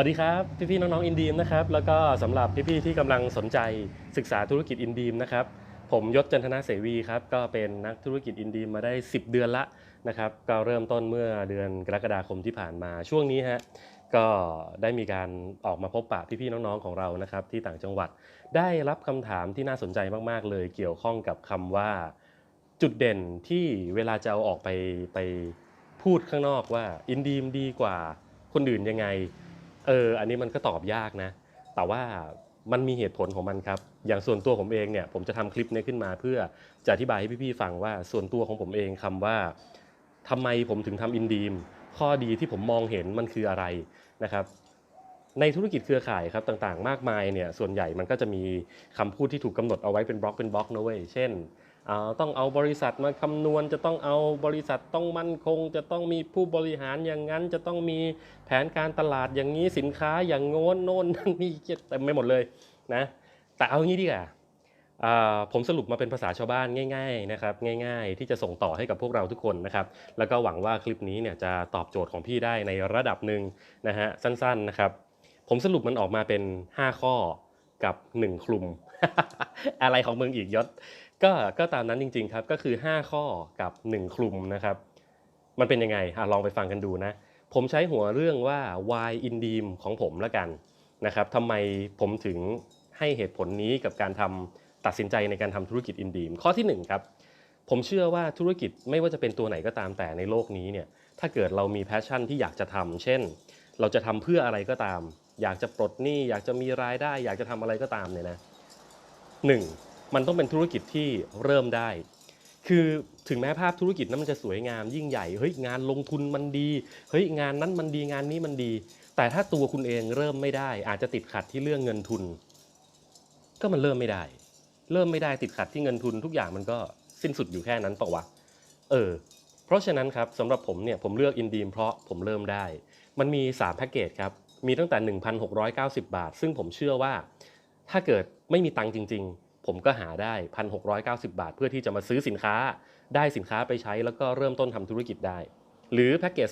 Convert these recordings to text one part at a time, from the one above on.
วัสดีครับ พี่ๆน้องๆอินดีมนะครับแล้วก็สำหรับพี่ๆที่กำลังสนใจศึกษาธุรกิจอินดีมนะครับผมยศจันทนาเสวีครับก็เป็นนักธุรกิจอินดีมมาได้ 10 เดือนละนะครับก็เริ่มต้นเมื่อเดือนกรกฎาคมที่ผ่านมาช่วงนี้ฮะก็ได้มีการออกมาพบปะพี่ๆน้องๆของเรานะครับที่ต่างจังหวัดได้รับคำถามที่น่าสนใจมากๆ เลยเกี่ยวข้องกับคำว่าจุดเด่นที่เวลาจะเอาออกไปไปพูดข้างนอกว่าอินดีมดีกว่าคนอื่นยังไง เอออันนี้มันก็ตอบยากนะ แต่ว่ามันมีเหตุผลของมันครับ อย่างส่วนตัวผมเองเนี่ย ผมจะทำคลิปนี้ขึ้นมาเพื่อจะอธิบายให้พี่ๆฟังว่าส่วนตัวของผมเองคำว่าทำไมผมถึงทำอินดีมข้อดีที่ผมมองเห็นมันคืออะไรนะครับ ในธุรกิจเครือข่ายครับต่างๆ มากมายเนี่ยส่วนใหญ่มันก็จะมีคำพูดที่ถูกกำหนดเอาไว้เป็นบล็อกเป็นบล็อกนะเว้ยเช่น ต้องเอาบริษัทมาคำนวณ จะต้องเอาบริษัทต้องมั่นคง จะต้องมีผู้บริหารอย่างนั้น จะต้องมีแผนการตลาดอย่างนี้สินค้าอย่างโน้นโน้นนั่นนี่เต็มไปหมดเลยนะแต่เอางี้ดีกว่าอ่าผมสรุปมาเป็นภาษาชาวบ้านง่ายๆนะครับง่ายๆ ที่จะส่งต่อให้กับพวกเราทุกคนนะครับแล้วก็หวังว่าคลิปนี้เนี่ยจะตอบโจทย์ของพี่ได้ในระดับหนึ่งนะฮะสั้นๆนะครับผมสรุปมันออกมาเป็น 5 ข้อกับ 1 คลุม อะไรของมึงอีกยศ ก็ก็ตามนั้นจริงๆครับก็คือ 5 ข้อกับ 1 คลุมนะครับ มันเป็นยังไงอะลองไปฟังกันดูนะผมใช้หัวเรื่องว่า why in d e a m ของผมละกันนะครับทำไมผมถึงให้เหตุผลนี้กับการทำตัดสินใจในการทำธุรกิจ in d e a m ข้อที่1ครับผมเชื่อว่าธุรกิจไม่ว่าจะเป็นตัวไหนก็ตามแต่ในโลกนี้เนี่ยถ้าเกิดเรามีแพชชั่นที่อยากจะทำเช่น เราจะทำเพื่ออะไรก็ตาม อยากจะปลดหนี้อยากจะมีรายได้ อยากจะทำอะไรก็ตามเนี่ยนะหนึ่ง มันต้องเป็นธุรกิจที่เริ่มได้ คือถึงแม้ภาพธุรกิจนั้นมันจะสวยงามยิ่งใหญ่ เฮ้ยงานลงทุนมันดี เฮ้ยงานนั้นมันดีงานนี้มันดี แต่ถ้าตัวคุณเองเริ่มไม่ได้ อาจจะติดขัดที่เรื่องเงินทุน ก็มันเริ่มไม่ได้ เริ่มไม่ได้ติดขัดที่เงินทุน ทุกอย่างมันก็สิ้นสุดอยู่แค่นั้นเปล่าวะ เออ เพราะฉะนั้นครับสำหรับผมเนี่ยผมเลือกอินดีมเพราะผมเริ่มได้ มันมี3แพ็กเกจครับ มีตั้งแต่ 1,690 บาท ซึ่งผมเชื่อว่าถ้าเกิดไม่มีตังค์จริง ๆ ผมก็หาได้ 1,690 บาท เพื่อที่จะมาซื้อสินค้า ได้สินค้าไปใช้แล้วก็เริ่มต้นทำธุรกิจได้ หรือแพ็กเกจ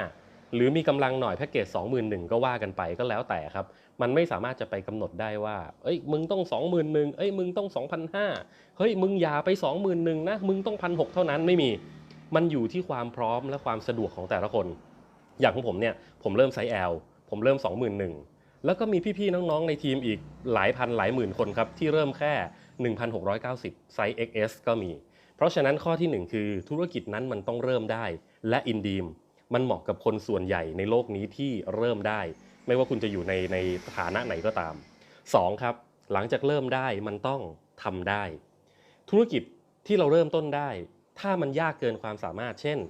2,500 หรือมีกำลังหน่อยแพ็กเกจ21,000ก็ว่ากันไปก็แล้วแต่ครับ มันไม่สามารถจะไปกำหนดได้ว่า เอ้ยมึงต้อง 21,000เอ้ยมึงต้อง 2,500เฮ้ยมึงอย่าไป 21,000นะมึงต้อง1,600เท่านั้นไม่มี มันอยู่ที่ความพร้อมและความสะดวกของแต่ละคน อย่างของผมเนี่ยผมเริ่มไซส์ L ผมเริ่ม 21,000 แล้วก็มีพี่ๆน้องๆในทีมอีกหลายพันหลายหมื่นคนครับ ที่เริ่มแค่ 1,690 ไซส์ XS ก็มี เพราะฉะนั้นข้อทีหนึ่1 คือธุรกิจนั้นมันต้องเริ่มได้ และอินดีมมันเหมาะกับคนส่วนใหญ่ในโลกนี้ที่เริ่มได้ ไม่ว่าคุณจะอยู่ในในฐานะไหนก็ตาม 2. ครับ หลังจากเริ่มได้มันต้องทำได้ ธุรกิจที่เราเริ่มต้นได้ ถ้ามันยากเกินความสามารถ เช่น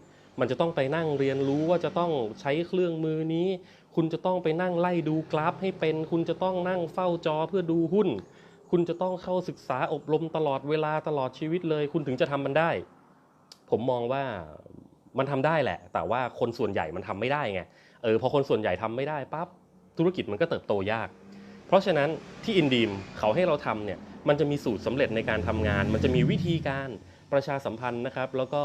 มันจะต้องไปนั่งเรียนรู้ว่าจะต้องใช้เครื่องมือนี้ คุณจะต้องไปนั่งไล่ดูกราฟให้เป็น คุณจะต้องนั่งเฝ้าจอเพื่อดูหุ้น คุณจะต้องเข้าศึกษาอบรมตลอดเวลาตลอดชีวิตเลย คุณถึงจะทำมันได้ ผมมองว่ามันทำได้แหละ แต่ว่าคนส่วนใหญ่มันทำไม่ได้ไงเออพอคนส่วนใหญ่ทำไม่ได้ปั๊บธุรกิจมันก็เติบโตยาก เพราะฉะนั้นที่อินดีมเขาให้เราทำเนี่ยมันจะมีสูตรสำเร็จในการทำงาน มันจะมีวิธีการประชาสัมพันธ์นะครับ แล้วก็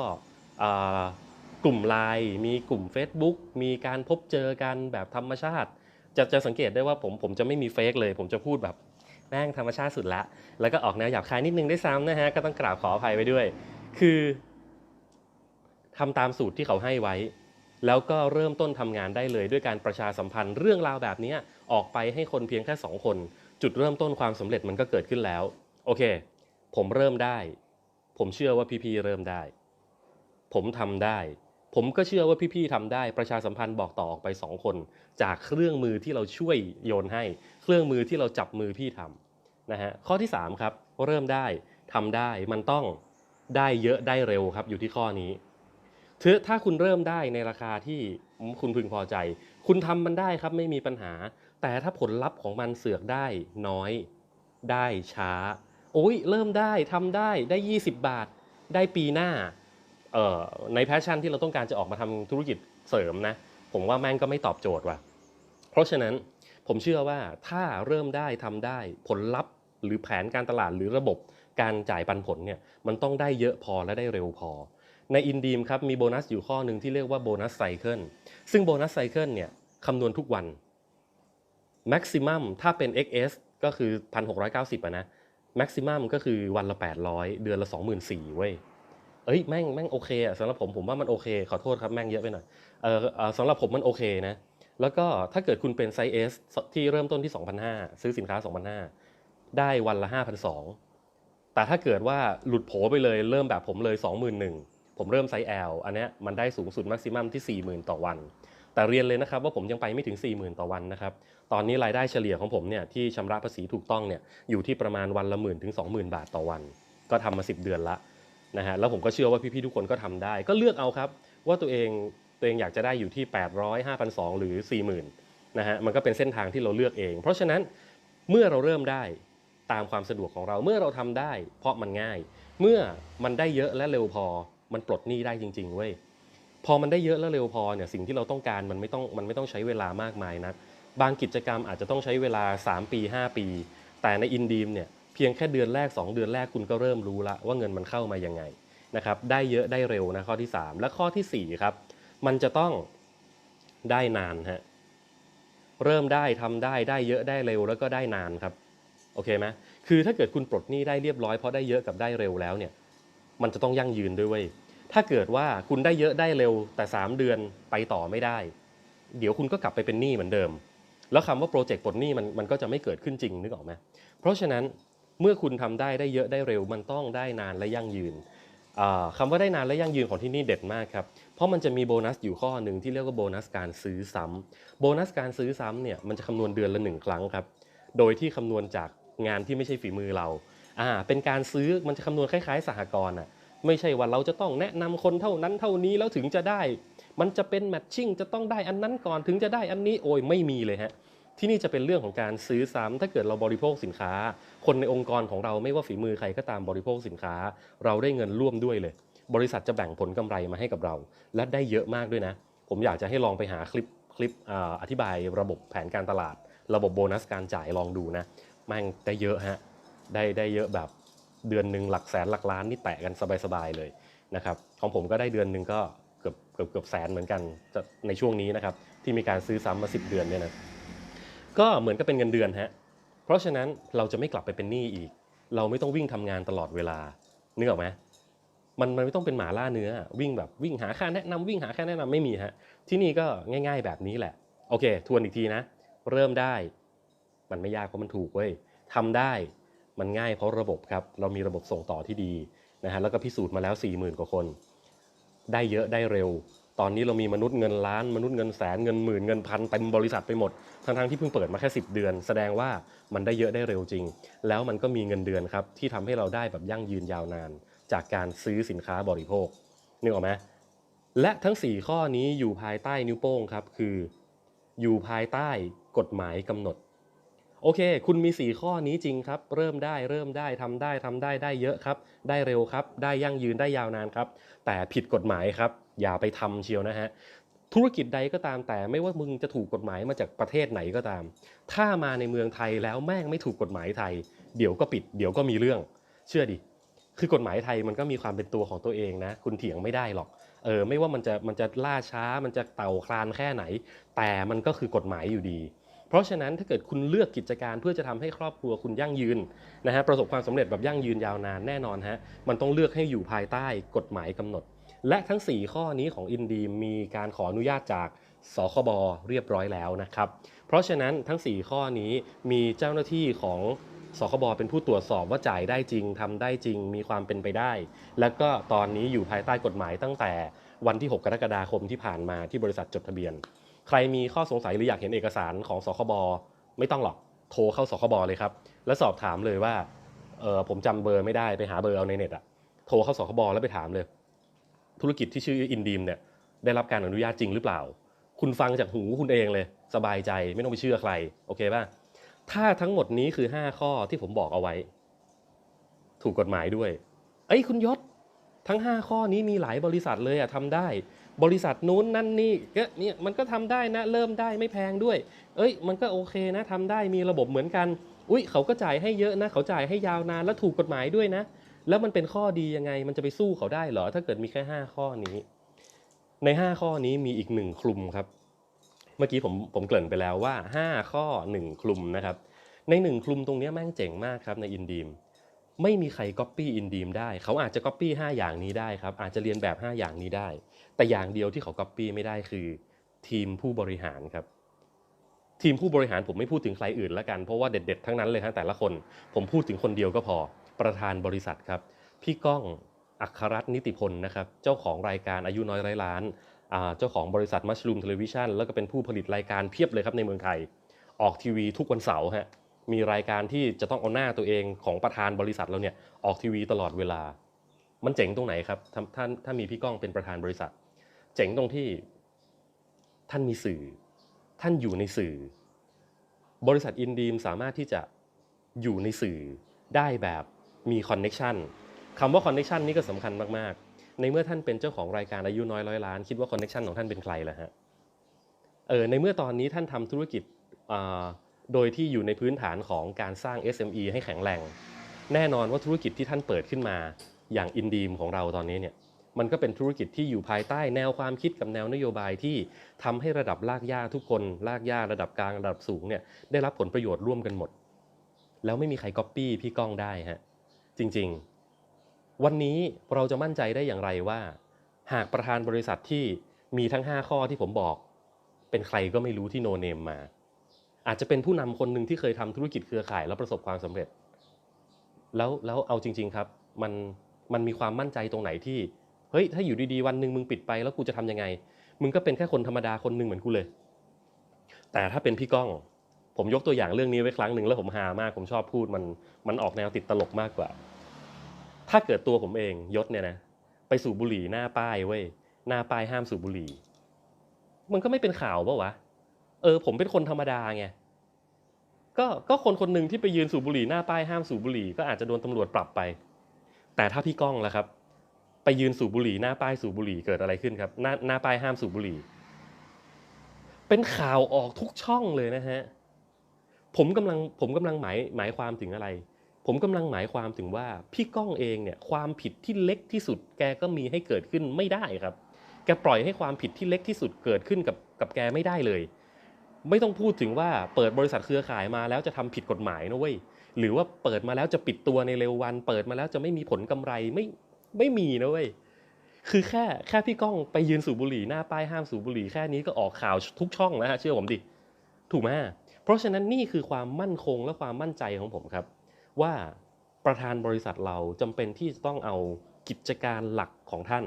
กลุ่มไลน์มีกลุ่ม Facebook มีการพบเจอกันแบบธรรมชาติ จะจะสังเกตได้ว่าผมผมจะไม่มีเฟกเลย ผมจะพูดแบบแม่งธรรมชาติสุดละ แล้วก็ออกแนวหยาบคายนิดนึงได้ซ้ำนะฮะ ก็ต้องกราบขออภัยไว้ด้วย คือทำตามสูตรที่เขาให้ไว้ แล้วก็เริ่มต้นทำงานได้เลยด้วยการประชาสัมพันธ์เรื่องราวแบบนี้ออกไปให้คนเพียงแค่สองคน จุดเริ่มต้นความสำเร็จมันก็เกิดขึ้นแล้ว โอเค ผมเริ่มได้ ผมเชื่อว่าพี่ๆเริ่มได้ ผมทำได้ ผมก็เชื่อว่าพี่ๆทำได้ประชาสัมพันธ์บอกต่อออกไปสองคน จากเครื่องมือที่เราช่วยโยนให้ เครื่องมือที่เราจับมือพี่ทำนะฮะข้อที่สามครับ เริ่มได้ทำได้มันต้องได้เยอะได้เร็วครับอยู่ที่ข้อนี้ถือถ้าคุณเริ่มได้ในราคาที่คุณพึงพอใจ คุณทำมันได้ครับไม่มีปัญหา แต่ถ้าผลลัพธ์ของมันเสือกได้น้อย ได้ช้า โอ้ยเริ่มได้ทำได้ได้ 20 บาท ได้ปีหน้า ในแพชชั่นที่เราต้องการจะออกมาทำธุรกิจเสริมนะ ผมว่าแม่งก็ไม่ตอบโจทย์ว่ะ เพราะฉะนั้นผมเชื่อว่าถ้าเริ่มได้ทำได้ผลลัพธ์หรือแผนการตลาดหรือระบบการจ่ายปันผลเนี่ยมันต้องได้เยอะพอและได้เร็วพอ ในอินดีมครับมีโบนัสอยู่ข้อหนึ่งที่เรียกว่าโบนัสไซเคิลซึ่งโบนัสไซเคิลเนี่ยคำนวณทุกวัน maximum ถ้าเป็น XS ก็คือ 1,690อะนะ maximum ก็คือวันละ 800 เดือนละ 24,000เว้ย เอ้ยแม่งแม่งโอเคอะสำหรับผมผมว่ามันโอเค ขอโทษครับแม่งเยอะไปหน่อยเออสำหรับผมมันโอเคนะแล้วก็ถ้าเกิดคุณเป็นไซส์ S ที่เริ่มต้นที่ 2,500 ซื้อสินค้า 2,500 ได้วันละ 5,200 แต่ถ้าเกิดว่าหลุดโผไปเลยเริ่มแบบผมเลย 21,000 ผมเริ่มไซส์ L อันนี้มันได้สูงสุด maximum ที่ 40,000 ต่อวัน แต่เรียนเลยนะครับว่าผมยังไปไม่ถึง 40,000 ต่อวันนะครับ ตอนนี้รายได้เฉลี่ยของผมเนี่ยที่ชำระภาษีถูกต้องเนี่ยอยู่ที่ประมาณวันละหมื่นถึง20,000 บาทต่อวัน ก็ทำมา 10 เดือนละ นะฮะแล้วผมก็เชื่อว่าพี่ๆทุกคนก็ทำได้ ก็เลือกเอาครับ ว่าตัวเองตัวเองอยากจะได้อยู่ที่ 800 5,200 หรือ 40,000นะฮะมันก็เป็นเส้นทางที่เราเลือกเอง เพราะฉะนั้นเมื่อเราเริ่มได้ตามความสะดวกของเราเมื่อเราทำได้ เพราะมันง่าย เมื่อมันได้เยอะและเร็วพอ มันปลดหนี้ได้จริง ๆเว้ยพอมันได้เยอะและเร็วพอเนี่ยสิ่งที่เราต้องการมันไม่ต้องมันไม่ต้องใช้เวลามากมายนักบางกิจกรรมอาจจะต้องใช้เวลา 3 ปี 5 ปี แต่ในอินดีมเนี่ย เพียงแค่เดือนแรก 2 เดือนแรกคุณก็เริ่มรู้ละว่าเงินมันเข้ามายังไงนะครับได้เยอะได้เร็วนะข้อที่ 3 และข้อทีสี่4ครับมันจะต้องได้นานฮะเริ่มได้ทำได้ได้เยอะได้เร็วแล้วก็ได้นานครับโอเคไหมคือถ้าเกิดคุณปลดหนี้ได้เรียบร้อยเพราะได้เยอะกับได้เร็วแล้วเนี่ยมันจะต้องยั่งยืนด้วยเว้ยถ้าเกิดว่าคุณได้เยอะได้เร็วแต่ 3 เดือนไปต่อไม่ได้ เดี๋ยวคุณก็กลับไปเป็นหนี้เหมือนเดิม แล้วคำว่าโปรเจกต์ปลดหนี้มันมันก็จะไม่เกิดขึ้นจริงนึกออกไหมเพราะฉะนั้น เมื่อคุณทำได้ได้เยอะได้เร็ว มันต้องได้นานและยั่งยืนอ่าคำว่าได้นานและยั่งยืนของที่นี่เด็ดมากครับ เพราะมันจะมีโบนัสอยู่ข้อหนึ่งที่เรียกว่าโบนัสการซื้อซ้ำโบนัสการซื้อซ้ำเนี่ยมันจะคำนวณเดือนละหนึ่งครั้งครับ โดยที่คำนวณจากงานที่ไม่ใช่ฝีมือเราอ่าเป็นการซื้อมันจะคำนวณคล้ายๆ สหกรณ์อะไม่ใช่ว่าเราจะต้องแนะนำคนเท่านั้นเท่านี้แล้วถึงจะได้ มันจะเป็นแมทชิ่งจะต้องได้อันนั้นก่อนถึงจะได้อันนี้โอ้ยไม่มีเลยฮะ ที่นี่จะเป็นเรื่องของการซื้อซ้ำถ้าเกิดเราบริโภคสินค้า คนในองค์กรของเราไม่ว่าฝีมือใครก็ตามบริโภคสินค้า เราได้เงินร่วมด้วยเลย บริษัทจะแบ่งผลกำไรมาให้กับเรา และได้เยอะมากด้วยนะ ผมอยากจะให้ลองไปหาคลิปคลิปอธิบายระบบแผนการตลาด ระบบโบนัสการจ่ายลองดูนะม่งได้เยอะฮะได้ได้เยอะแบบเดือนหนึ่งหลักแสนหลักล้านนี่แตะกันสบายๆเลยนะครับของผมก็ได้เดือนหนึ่งก็เกือบเกือบเกือบแสนเหมือนกันในช่วงนี้นะครับที่มีการซื้อซ้ำมา 10 เดือนเนี่ยนะ ก็เหมือนกับเป็นเงินเดือนฮะเพราะฉะนั้นเราจะไม่กลับไปเป็นหนี้อีก เราไม่ต้องวิ่งทำงานตลอดเวลานึกออกไหมมันมันไม่ต้องเป็นหมาล่าเนื้อ วิ่งแบบวิ่งหาค่าแนะนำวิ่งหาค่าแนะนำไม่มีฮะที่นี่ก็ง่าย ๆ แบบนี้แหละ โอเค ทวนอีกทีนะ เริ่มได้ มันไม่ยากเพราะมันถูกเว้ยทำได้มันง่ายเพราะระบบครับ เรามีระบบส่งต่อที่ดีนะฮะแล้วก็พิสูจน์มาแล้ว 40,000 กว่าคน ได้เยอะได้เร็ว ตอนนี้เรามีมนุษย์เงินล้านมนุษย์เงินแสนเงินหมื่นเงินพันเต็มบริษัทไปหมดทั้งๆที่เพิ่งเปิดมาแค่ 10 เดือน แสดงว่ามันได้เยอะได้เร็วจริง แล้วมันก็มีเงินเดือนครับที่ทำให้เราได้แบบยั่งยืนยาวนาน จากการซื้อสินค้าบริโภคนึกออกไหมและทั้ง 4 ข้อนี้อยู่ภายใต้นิ้วโป้งครับคือ อยู่ภายใต้กฎหมายกำหนดโอเค คุณมี 4 ข้อนี้จริงครับ เริ่มได้ เริ่มได้ทำได้ทำได้ ได้เยอะครับ ได้เร็วครับ ได้ยั่งยืน ได้ยาวนานครับ แต่ผิดกฎหมายครับ อย่าไปทำเชียวนะฮะธุรกิจใดก็ตามแต่ไม่ว่ามึงจะถูกกฎหมายมาจากประเทศไหนก็ตาม ถ้ามาในเมืองไทยแล้วแม่งไม่ถูกกฎหมายไทย เดี๋ยวก็ปิด เดี๋ยวก็มีเรื่อง เชื่อดิคือกฎหมายไทยมันก็มีความเป็นตัวของตัวเองนะ คุณเถียงไม่ได้หรอกเออไม่ว่ามันจะมันจะล่าช้ามันจะเต่าคลานแค่ไหน แต่มันก็คือกฎหมายอยู่ดี เพราะฉะนั้นถ้าเกิดคุณเลือกกิจการเพื่อจะทำให้ครอบครัวคุณยั่งยืนนะฮะประสบความสำเร็จแบบยั่งยืนยาวนานแน่นอนฮะมันต้องเลือกให้อยู่ภายใต้กฎหมายกำหนด และทั้ง 4 ข้อนี้ของอินดีมีการขออนุญาตจากสคบเรียบร้อยแล้วนะครับ เพราะฉะนั้นทั้ง 4 ข้อนี้มีเจ้าหน้าที่ของสคบเป็นผู้ตรวจสอบว่าจ่ายได้จริงทำได้จริงมีความเป็นไปได้ แล้วก็ตอนนี้อยู่ภายใต้กฎหมายตั้งแต่วันที่ 6 กรกฎาคมที่ผ่านมาที่บริษัทจดทะเบียน ใครมีข้อสงสัยหรืออยากเห็นเอกสารของสคบไม่ต้องหรอกโทรเข้าสคบเลยครับ แล้วสอบถามเลยว่าเออผมจำเบอร์ไม่ได้ไปหาเบอร์เอาในเน็ตอะโทรเข้าสคบแล้วไปถามเลย ธุรกิจที่ชื่ออินดีมเนี่ยได้รับการอนุญาตจริงหรือเปล่า คุณฟังจากหูคุณเองเลย สบายใจไม่ต้องไปเชื่อใคร โอเคป่ะ ถ้าทั้งหมดนี้คือ 5 ข้อที่ผมบอกเอาไว้ ถูกกฎหมายด้วย เอ้ยคุณยศทั้ง 5 ข้อนี้มีหลายบริษัทเลยอะทำได้ บริษัทนู้นนั่นนี่ก็เนี่ยมันก็ทำได้นะเริ่มได้ไม่แพงด้วย เอ้ย มันก็โอเคนะทำได้มีระบบเหมือนกัน อุ้ยเขาก็จ่ายให้เยอะนะ เขาจ่ายให้ยาวนานและถูกกฎหมายด้วยนะ แล้วมันเป็นข้อดียังไง มันจะไปสู้เขาได้เหรอ ถ้าเกิดมีแค่ 5 ข้อนี้ ใน 5 ข้อนี้มีอีกหนึ่งคลุมครับ เมื่อกี้ผมผมเกริ่นไปแล้วว่า 5 ข้อ 1 คลุมนะครับ ใน 1 คลุมตรงนี้แม่งเจ๋งมากครับในอินดีมไม่มีใครก๊อปปี้อินดีมได้ เขาอาจจะก๊อปปี้5อย่างนี้ได้ครับ อาจจะเรียนแบบ 5 อย่างนี้ได้ แต่อย่างเดียวที่เขาก๊อปปี้ไม่ได้คือ ทีมผู้บริหารครับทีมผู้บริหารผมไม่พูดถึงใครอื่นแล้วกันเพราะว่าเด็ดๆทั้งนั้นเลยฮะแต่ละคน ผมพูดถึงคนเดียวก็พอ ประธานบริษัทครับ พี่ก้องอัครรัตน์นิติพลนะครับ เจ้าของรายการอายุน้อยไร้ล้าน เจ้าของบริษัทมัชลูมเทเลวิชันแล้วก็เป็นผู้ผลิตรายการเพียบเลยครับในเมืองไทย ออกทีวีทุกวันเสาร์ฮะ มีรายการที่จะต้องเอาหน้าตัวเองของประธานบริษัทเราเนี่ยออกทีวีตลอดเวลา มันเจ๋งตรงไหนครับถ้าถ้าถ้ามีพี่ก้องเป็นประธานบริษัท เจ๋งตรงที่ท่านมีสื่อ ท่านอยู่ในสื่อ บริษัทอินดีมสามารถที่จะอยู่ในสื่อได้แบบ มีคอนเน็ชันคำว่าคอนเน็ชันนี่ก็สำคัญมากๆ ในเมื่อท่านเป็นเจ้าของรายการอายุน้อยร้อยล้าน คิดว่าคอนเน็ชันของท่านเป็นใครล่ะฮะ เออในเมื่อตอนนี้ท่านทำธุรกิจโดยที่อยู่ในพื้นฐานของการสร้าง SME ให้แข็งแรง แน่นอนว่าธุรกิจที่ท่านเปิดขึ้นมา อย่างอินดีมของเราตอนนี้เนี่ยมันก็เป็นธุรกิจที่อยู่ภายใต้แนวความคิดกับแนวนโยบายที่ทำให้ระดับลากย่าทุกคนลากย่าระดับกลางระดับสูงเนี่ยได้รับผลประโยชน์ร่วมกันหมด แล้วไม่มีใครก๊อปปี้พี่ก้องได้ฮะ จริงๆ วันนี้เราจะมั่นใจได้อย่างไรว่า หากประธานบริษัทที่มีทั้ง 5 ข้อที่ผมบอก เป็นใครก็ไม่รู้ที่โนเนมมา อาจจะเป็นผู้นำคนหนึ่งที่เคยทำธุรกิจเครือข่ายแล้วประสบความสำเร็จ แล้วแล้วเอาจริง ๆครับ มันมันมีความมั่นใจตรงไหนที่เฮ้ยถ้าอยู่ดีๆวันหนึ่งมึงปิดไปแล้วกูจะทำยังไง มึงก็เป็นแค่คนธรรมดาคนหนึ่งเหมือนกูเลย แต่ถ้าเป็นพี่ก้อง ผมยกตัวอย่างเรื่องนี้ไว้ครั้งหนึ่งแล้วผมฮามาก ผมชอบพูดมันมันออกแนวติดตลกมากกว่า ถ้าเกิดตัวผมเองยศเนี่ยนะไปสูบบุหรี่หน้าป้ายเว้ยหน้าป้ายห้ามสูบบุหรี่ มันก็ไม่เป็นข่าวปะวะเออ ผมเป็นคนธรรมดาไงก็ก็คนคนหนึ่งที่ไปยืนสูบบุหรี่หน้าป้ายห้ามสูบบุหรี่ก็อาจจะโดนตำรวจปรับไป แต่ถ้าพี่ก้องล่ะครับ ไปยืนสูบบุหรี่หน้าป้ายสูบบุหรี่เกิดอะไรขึ้นครับ หน้าหน้าป้ายห้ามสูบบุหรี่ เป็นข่าวออกทุกช่องเลยนะฮะ ผมกำลังผมกำลังหมายหมายความถึงอะไร ผมกำลังหมายความถึงว่าพี่ก้องเองเนี่ยความผิดที่เล็กที่สุด แกก็มีให้เกิดขึ้นไม่ได้ครับ แกปล่อยให้ความผิดที่เล็กที่สุดเกิดขึ้นกับกับแกไม่ได้เลย ไม่ต้องพูดถึงว่าเปิดบริษัทเครือข่ายมาแล้วจะทำผิดกฎหมายนะเว้ยหรือว่าเปิดมาแล้วจะปิดตัวในเร็ววัน เปิดมาแล้วจะไม่มีผลกำไรไม่ไม่มีนะเว้ยคือแค่แค่พี่ก้องไปยืนสูบบุหรี่หน้าป้ายห้ามสูบบุหรี่แค่นี้ก็ออกข่าวทุกช่องแล้วฮะเชื่อผมดิถูกไหม เพราะฉะนั้นนี่คือความมั่นคงและความมั่นใจของผมครับ ว่าประธานบริษัทเราจำเป็นที่จะต้องเอากิจการหลักของท่าน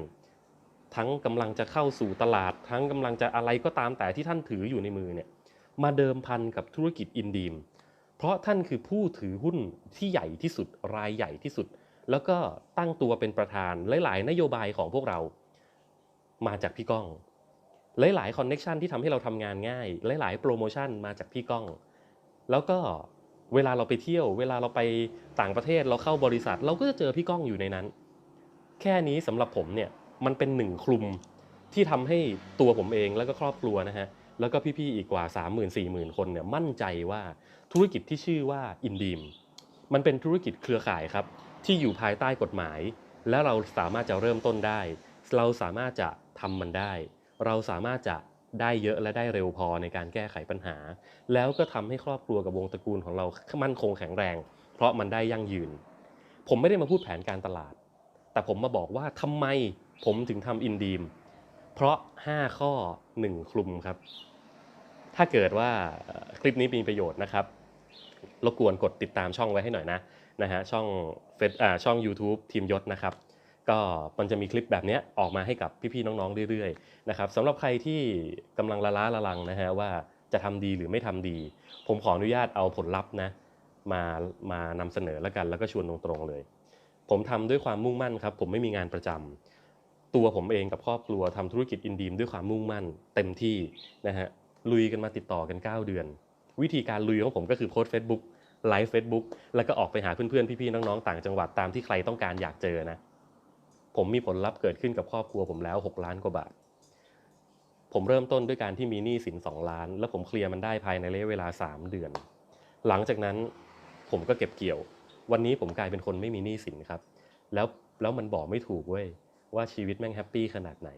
ทั้งกำลังจะเข้าสู่ตลาด ทั้งกำลังจะอะไรก็ตามแต่ที่ท่านถืออยู่ในมือเนี่ยมาเดิมพันกับธุรกิจอินดีม เพราะท่านคือผู้ถือหุ้นที่ใหญ่ที่สุดรายใหญ่ที่สุด แล้วก็ตั้งตัวเป็นประธานหลาย ๆ นโยบายของพวกเรา มาจากพี่ก้อง หลายๆคอนเน็ชันที่ทำให้เราทำงานง่าย หลายๆโปรโมชั่นมาจากพี่ก้อง แล้วก็เวลาเราไปเที่ยว เวลาเราไปต่างประเทศเราเข้าบริษัท เราก็จะเจอพี่ก้องอยู่ในนั้น แค่นี้สำหรับผมเนี่ยมันเป็นหนึ่งคลุมที่ทำให้ตัวผมเองแล้วก็ครอบครัวนะฮะแล้วก็พี่ๆอีกกว่า 3 0 0 0 0 4 0 0 0 คนเนี่ยมั่นใจว่าธุรกิจที่ชื่อว่าอินดีมมันเป็นธุรกิจเครือข่ายครับ ที่อยู่ภายใต้กฎหมาย และเราสามารถจะเริ่มต้นได้ เราสามารถจะทำมันได้ เราสามารถจะได้เยอะและได้เร็วพอในการแก้ไขปัญหา แล้วก็ทำให้ครอบครัวกับวงตระกูลของเรามั่นคงแข็งแรง เพราะมันได้ยั่งยืน ผมไม่ได้มาพูดแผนการตลาด แต่ผมมาบอกว่าทำไมผมถึงทำอินดีม เพราะ 5 ข้อ 1 คลุมครับ ถ้าเกิดว่าคลิปนี้มีประโยชน์นะครับ รบกวนกดติดตามช่องไว้ให้หน่อยนะนะฮะช่องเฟซอ่าช่อง YouTube ทีมยศนะครับ ก็มันจะมีคลิปแบบนี้ออกมาให้กับพี่ๆน้องๆเรื่อยๆนะครับสำหรับใครที่กำลังละล้าละลังนะฮะว่าจะทำดีหรือไม่ทำดี ผมขออนุญาตเอาผลลัพธ์นะมามานำเสนอแล้วกันแล้วก็ชวนตรงๆเลย ผมทำด้วยความมุ่งมั่นครับ ผมไม่มีงานประจำตัวผมเองกับครอบครัวทำธุรกิจอินดีมด้วยความมุ่งมั่น เต็มที่นะฮะลุยกันมาติดต่อกัน 9 เดือน วิธีการลุยของผมก็คือโพสต์ Facebook ไลฟ์ Facebook แล้วก็ออกไปหาเพื่อนๆพี่ๆน้องๆต่างจังหวัดตามที่ใครต้องการอยากเจอนะ ผมมีผลลัพธ์เกิดขึ้นกับครอบครัวผมแล้ว 6 ล้านกว่าบาท ผมเริ่มต้นด้วยการที่มีหนี้สิน 2 ล้าน แล้วผมเคลียร์มันได้ภายในระยะเวลา 3 เดือน หลังจากนั้นผมก็เก็บเกี่ยว วันนี้ผมกลายเป็นคนไม่มีหนี้สินครับ แล้วแล้วมันบอกไม่ถูกเว้ยว่าชีวิตแม่งแฮปปี้ขนาดไหน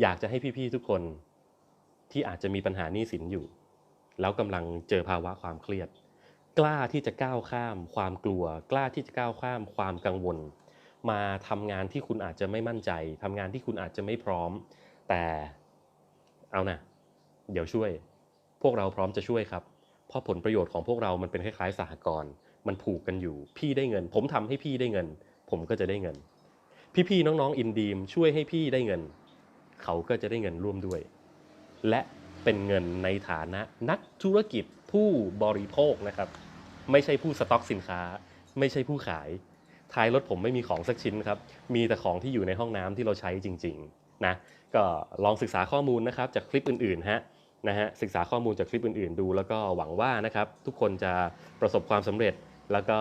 อยากจะให้พี่ๆทุกคนที่อาจจะมีปัญหาหนี้สินอยู่ แล้วกำลังเจอภาวะความเครียด กล้าที่จะก้าวข้าม ความกลัว กล้าที่จะก้าวข้าม ความกังวล มาทำงานที่คุณอาจจะไม่มั่นใจทำงานที่คุณอาจจะไม่พร้อม แต่เอานะเดี๋ยวช่วย พวกเราพร้อมจะช่วยครับ เพราะผลประโยชน์ของพวกเรามันเป็นคล้ายๆสหกรณ์มันผูกกันอยู่ พี่ได้เงิน ผมทำให้พี่ได้เงิน ผมก็จะได้เงิน พี่ๆน้องๆอินดีมช่วยให้พี่ได้เงิน เขาก็จะได้เงินร่วมด้วย และเป็นเงินในฐานะนักธุรกิจผู้บริโภคนะครับ ไม่ใช่ผู้สต็อกสินค้า ไม่ใช่ผู้ขาย ท้ายรถผมไม่มีของสักชิ้นครับ มีแต่ของที่อยู่ในห้องน้ำที่เราใช้จริงๆนะก็ลองศึกษาข้อมูลนะครับจากคลิปอื่นๆฮะนะฮะศึกษาข้อมูลจากคลิปอื่นๆ ดู แล้วก็หวังว่านะครับทุกคนจะประสบความสำเร็จ แล้วก็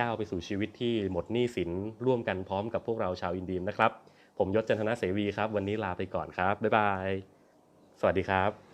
ก้าวไปสู่ชีวิตที่หมดหนี้สินร่วมกันพร้อมกับพวกเราชาวอินดีมนะครับ ผมยศจันทนาเสวีครับ วันนี้ลาไปก่อนครับบ๊ายบายสวัสดีครับ